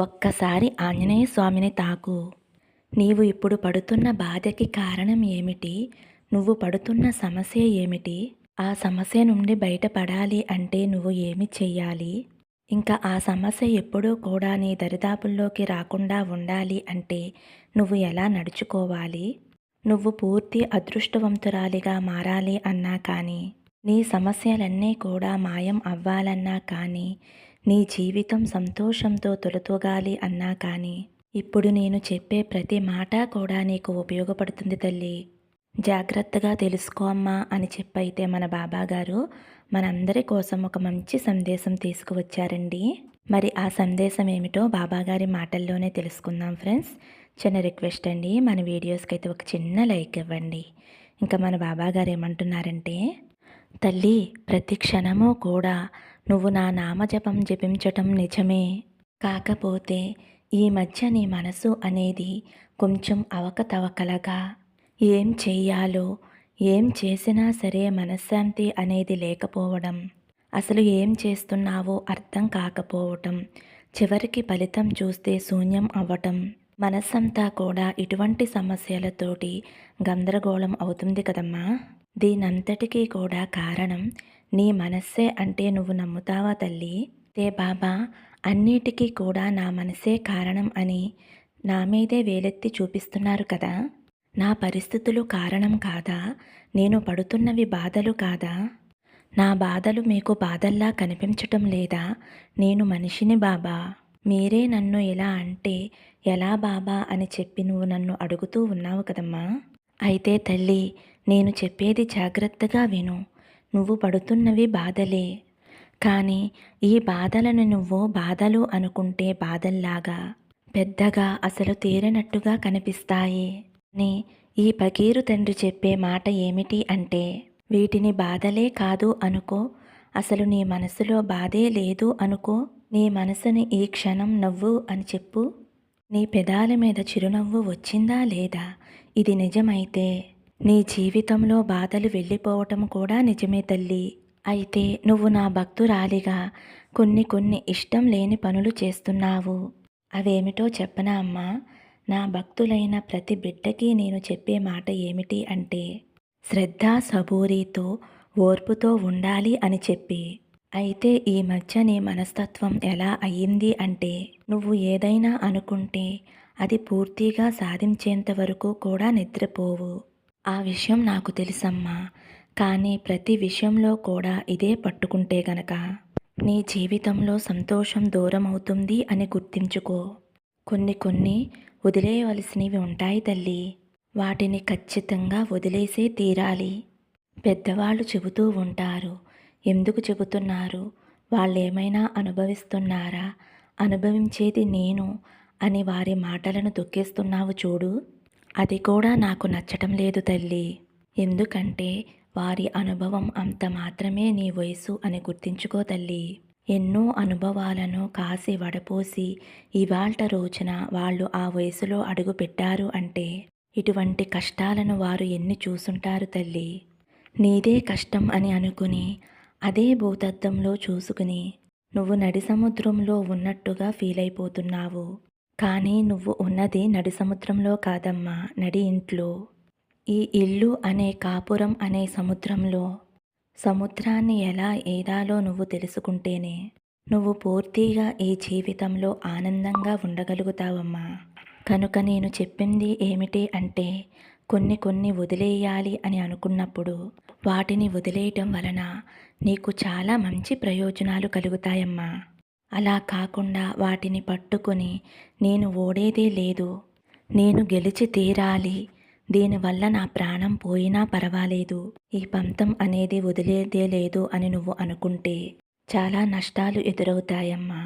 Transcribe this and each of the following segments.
ఒక్కసారి ఆంజనేయ స్వామిని తాకు. నీవు ఇప్పుడు పడుతున్న బాధకి కారణం ఏమిటి? నువ్వు పడుతున్న సమస్య ఏమిటి? ఆ సమస్య నుండి బయటపడాలి అంటే నువ్వు ఏమి చెయ్యాలి? ఇంకా ఆ సమస్య ఎప్పుడూ కూడా నీ దరిదాపుల్లోకి రాకుండా ఉండాలి అంటే నువ్వు ఎలా నడుచుకోవాలి? నువ్వు పూర్తి అదృష్టవంతురాలిగా మారాలి అన్నా కానీ నీ సమస్యలన్నీ కూడా మాయం అవ్వాలన్నా కానీ నీ జీవితం సంతోషంతో తొలతూగాలి అన్నా కానీ ఇప్పుడు నేను చెప్పే ప్రతి మాట కూడా నీకు ఉపయోగపడుతుంది తల్లి. జాగ్రత్తగా తెలుసుకో అమ్మా అని చెప్పైతే మన బాబాగారు మనందరి కోసం ఒక మంచి సందేశం తీసుకువచ్చారండి. మరి ఆ సందేశం ఏమిటో బాబాగారి మాటల్లోనే తెలుసుకుందాం ఫ్రెండ్స్. చిన్న రిక్వెస్ట్ అండి మన వీడియోస్కి అయితే ఒక చిన్న లైక్ ఇవ్వండి. ఇంకా మన బాబాగారు ఏమంటున్నారంటే తల్లి ప్రతి క్షణము కూడా నువ్వు నా నామజపం జపించటం నిజమే. కాకపోతే ఈ మధ్య నీ మనసు అనేది కొంచెం అవకతవకలగా. ఏం చెయ్యాలో ఏం చేసినా సరే మనశ్శాంతి అనేది లేకపోవడం అసలు ఏం చేస్తున్నావో అర్థం కాకపోవటం చివరికి ఫలితం చూస్తే శూన్యం అవ్వటం మనస్సంతా కూడా ఇటువంటి సమస్యలతోటి గందరగోళం అవుతుంది కదమ్మా. దీనంతటికీ కూడా కారణం నీ మనస్సే అంటే నువ్వు నమ్ముతావా తల్లి? తే బాబా అన్నిటికీ కూడా నా మనసే కారణం అని నా మీదే వేలెత్తి చూపిస్తున్నారు కదా. నా పరిస్థితులు కారణం కాదా? నేను పడుతున్నవి బాధలు కాదా? నా బాధలు మీకు బాధల్లా కనిపించటం లేదా? నేను మనిషిని బాబా. మీరే నన్ను ఇలా అంటే ఎలా బాబా అని చెప్పి నువ్వు నన్ను అడుగుతూ ఉన్నావు కదమ్మా. అయితే తల్లి నేను చెప్పేది జాగ్రత్తగా విను. నువ్వు పడుతున్నవి బాధలే. కానీ ఈ బాధలను నువ్వు బాధలు అనుకుంటే బాధల్లాగా పెద్దగా అసలు తీరినట్టుగా కనిపిస్తాయి. నీ ఈ పకీరు తండ్రి చెప్పే మాట ఏమిటి అంటే వీటిని బాధలే కాదు అనుకో అసలు నీ మనసులో బాధే లేదు అనుకో నీ మనసుని ఈ క్షణం నవ్వు అని చెప్పు. నీ పెదాల మీద చిరునవ్వు వచ్చిందా లేదా? ఇది నిజమైతే నీ జీవితంలో బాధలు వెళ్ళిపోవటం కూడా నిజమే తల్లి. అయితే నువ్వు నా భక్తురాలిగా కొన్ని కొన్ని ఇష్టం లేని పనులు చేస్తున్నావు. అవేమిటో చెప్పనా అమ్మా? నా భక్తులైన ప్రతి బిడ్డకి నేను చెప్పే మాట ఏమిటి అంటే శ్రద్ధ సబూరితో ఓర్పుతో ఉండాలి అని చెప్పి. అయితే ఈ మధ్య నీ మనస్తత్వం ఎలా అయ్యింది అంటే నువ్వు ఏదైనా అనుకుంటే అది పూర్తిగా సాధించేంత వరకు కూడా నిద్రపోవు. ఆ విషయం నాకు తెలుసమ్మా. కానీ ప్రతి విషయంలో కూడా ఇదే పట్టుకుంటే గనక. నీ జీవితంలో సంతోషం దూరం అవుతుంది అని గుర్తించుకో. కొన్ని కొన్ని వదిలేయవలసినవి ఉంటాయి తల్లి. వాటిని ఖచ్చితంగా వదిలేసే తీరాలి. పెద్దవాళ్ళు చెబుతూ ఉంటారు. ఎందుకు చెబుతున్నారు? వాళ్ళేమైనా అనుభవిస్తున్నారా? అనుభవించేది నేను అని వారి మాటలను తొక్కేస్తున్నావు చూడు. అది కూడా నాకు నచ్చటం లేదు తల్లి. ఎందుకంటే వారి అనుభవం అంత మాత్రమే నీ వయసు అని గుర్తించుకో తల్లి. ఎన్నో అనుభవాలను కాసి వడపోసి ఇవాల్ట రోజున వాళ్ళు ఆ వయసులో అడుగు పెట్టారు అంటే ఇటువంటి కష్టాలను వారు ఎన్ని చూసుంటారు తల్లి. నీదే కష్టం అని అనుకుని అదే భూతత్వంలో చూసుకుని నువ్వు నడి సముద్రంలో ఉన్నట్టుగా ఫీల్ అయిపోతున్నావు కానీ నువ్వు ఉన్నది నడి సముద్రంలో కాదమ్మా నడి ఇంట్లో. ఈ ఇల్లు అనే కాపురం అనే సముద్రంలో. సముద్రాన్ని ఎలా ఏదాలో నువ్వు తెలుసుకుంటేనే. నువ్వు పూర్తిగా ఈ జీవితంలో ఆనందంగా ఉండగలుగుతావమ్మా. కనుక నేను చెప్పింది ఏమిటి అంటే కొన్ని కొన్ని వదిలేయాలి అని అనుకున్నప్పుడు వాటిని వదిలేయటం వలన నీకు చాలా మంచి ప్రయోజనాలు కలుగుతాయమ్మా. అలా కాకుండా వాటిని పట్టుకొని నేను ఓడేదే లేదు. నేను గెలిచి తీరాలి. దీనివల్ల నా ప్రాణం పోయినా పర్వాలేదు. ఈ పంతం అనేది వదిలేదే లేదు అని నువ్వు అనుకుంటే చాలా నష్టాలు ఎదురవుతాయమ్మా.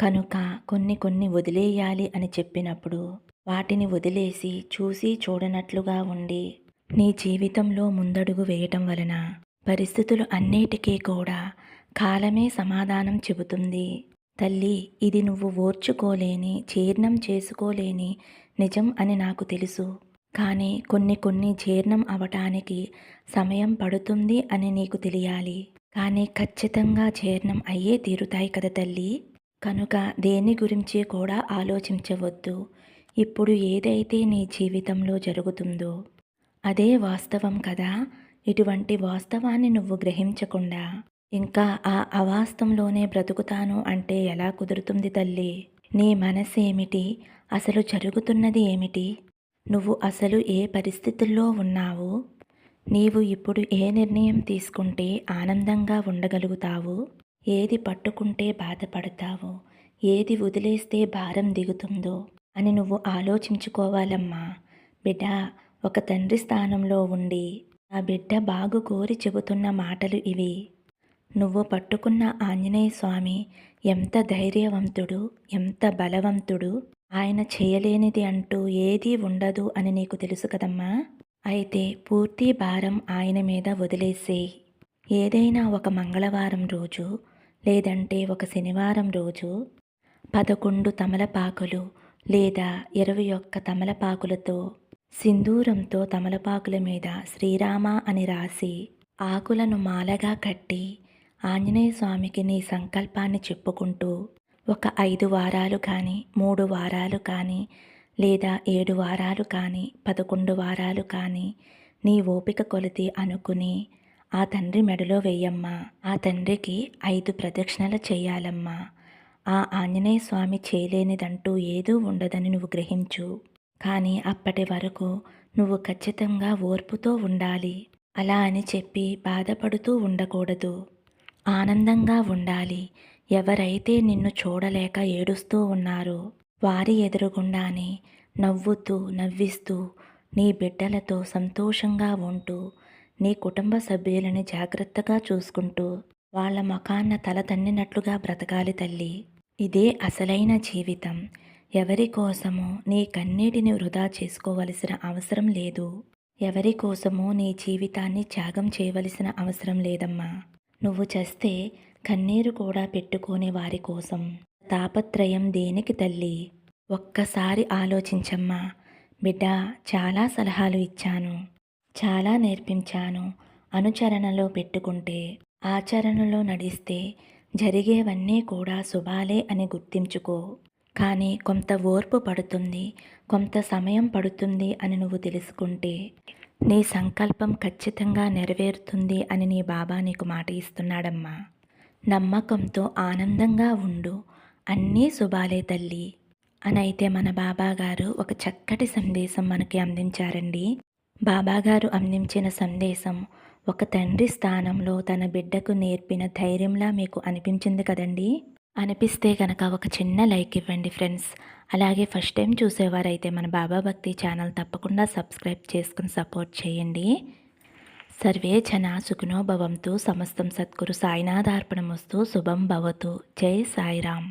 కనుక కొన్ని కొన్ని వదిలేయాలి అని చెప్పినప్పుడు వాటిని వదిలేసి చూసి చూడనట్లుగా ఉండి నీ జీవితంలో ముందడుగు వేయటం వలన పరిస్థితులు అన్నిటికీ కూడా కాలమే సమాధానం చెబుతుంది. తల్లి ఇది నువ్వు ఓర్చుకోలేని జీర్ణం చేసుకోలేని నిజం అని నాకు తెలుసు. కానీ కొన్ని కొన్ని జీర్ణం అవటానికి సమయం పడుతుంది అని నీకు తెలియాలి. కానీ ఖచ్చితంగా జీర్ణం అయ్యే తీరుతాయి కదా తల్లి. కనుక దేని గురించి కూడా ఆలోచించవద్దు. ఇప్పుడు ఏదైతే నీ జీవితంలో జరుగుతుందో అదే వాస్తవం కదా. ఇటువంటి వాస్తవాన్ని నువ్వు గ్రహించకుండా ఇంకా ఆ అవాస్తవంలోనే బ్రతుకుతాను అంటే ఎలా కుదురుతుంది తల్లి? నీ మనసేమిటి అసలు జరుగుతున్నది ఏమిటి? నువ్వు అసలు ఏ పరిస్థితుల్లో ఉన్నావు? నీవు ఇప్పుడు ఏ నిర్ణయం తీసుకుంటే ఆనందంగా ఉండగలుగుతావు? ఏది పట్టుకుంటే బాధపడతావు? ఏది వదిలేస్తే భారం దిగుతుందో? అని నువ్వు ఆలోచించుకోవాలమ్మా. బిడ్డ ఒక తండ్రి స్థానంలో ఉండి ఆ బిడ్డ బాగు కోరి చెబుతున్న మాటలు ఇవి. నువ్వు పట్టుకున్న ఆంజనేయ స్వామి ఎంత ధైర్యవంతుడు ఎంత బలవంతుడు. ఆయన చేయలేనిది అంటూ ఏదీ ఉండదు అని నీకు తెలుసు కదమ్మా. అయితే పూర్తి భారం ఆయన మీద వదిలేసేయి. ఏదైనా ఒక మంగళవారం రోజు లేదంటే ఒక శనివారం రోజు పదకొండు తమలపాకులు లేదా ఇరవై ఒక్క తమలపాకులతో సింధూరంతో తమలపాకుల మీద శ్రీరామ అని రాసి ఆకులను మాలగా కట్టి ఆంజనేయ స్వామికి నీ సంకల్పాన్ని చెప్పుకుంటూ ఒక ఐదు వారాలు కానీ మూడు వారాలు కానీ లేదా ఏడు వారాలు కానీ పదకొండు వారాలు కానీ నీ ఓపిక కొలిది అనుకుని ఆ తండ్రి మెడలో వేయమ్మా. ఆ తండ్రికి ఐదు ప్రదక్షిణలు చేయాలమ్మా. ఆ ఆంజనేయ స్వామి చేయలేనిదంటూ ఏదూ ఉండదని నువ్వు గ్రహించు. కానీ అప్పటి వరకు నువ్వు ఖచ్చితంగా ఓర్పుతో ఉండాలి. అలా అని చెప్పి బాధపడుతూ ఉండకూడదు. ఆనందంగా ఉండాలి. ఎవరైతే నిన్ను చూడలేక ఏడుస్తూ ఉన్నారో వారి ఎదురుగుండానే నవ్వుతూ నవ్విస్తూ నీ బిడ్డలతో సంతోషంగా ఉంటూ నీ కుటుంబ సభ్యులని జాగ్రత్తగా చూసుకుంటూ వాళ్ళ ముఖాన్న తల తన్నినట్లుగా బ్రతకాలి తల్లి. ఇదే అసలైన జీవితం. ఎవరి కోసమో నీ కన్నీటిని వృధా చేసుకోవలసిన అవసరం లేదు. ఎవరి కోసమో నీ జీవితాన్ని త్యాగం చేయవలసిన అవసరం లేదమ్మా. నువ్వు చస్తే కన్నీరు కూడా పెట్టుకోని వారి కోసం. తాపత్రయం దేనికి తల్లి? ఒక్కసారి ఆలోచించమ్మా. బిడ్డ చాలా సలహాలు ఇచ్చాను. చాలా నేర్పించాను అనుచరణలో పెట్టుకుంటే. ఆచరణలో నడిస్తే జరిగేవన్నీ కూడా శుభాలే అని గుర్తించుకో. కానీ కొంత ఓర్పు పడుతుంది కొంత సమయం పడుతుంది అని నువ్వు తెలుసుకుంటే. నీ సంకల్పం ఖచ్చితంగా నెరవేరుతుంది అని నీ బాబా నీకు మాట ఇస్తున్నాడమ్మా. నమ్మకంతో ఆనందంగా ఉండు. అన్నీ శుభాలే తల్లి. అని అయితే మన బాబా గారు ఒక చక్కటి సందేశం మనకి అందించారండి. బాబాగారు అందించిన సందేశం ఒక తండ్రి స్థానంలో తన బిడ్డకు నేర్పిన ధైర్యంలా మీకు అనిపించింది కదండీ? అనిపిస్తే కనుక ఒక చిన్న లైక్ ఇవ్వండి ఫ్రెండ్స్. అలాగే ఫస్ట్ టైం చూసేవారైతే మన బాబా భక్తి ఛానల్ తప్పకుండా సబ్స్క్రైబ్ చేసుకుని సపోర్ట్ చేయండి. సర్వే జన సుఖినో భవంతు సమస్తం సద్గురు సాయినాథార్పణమస్తు శుభం భవతు. జై సాయిరామ్.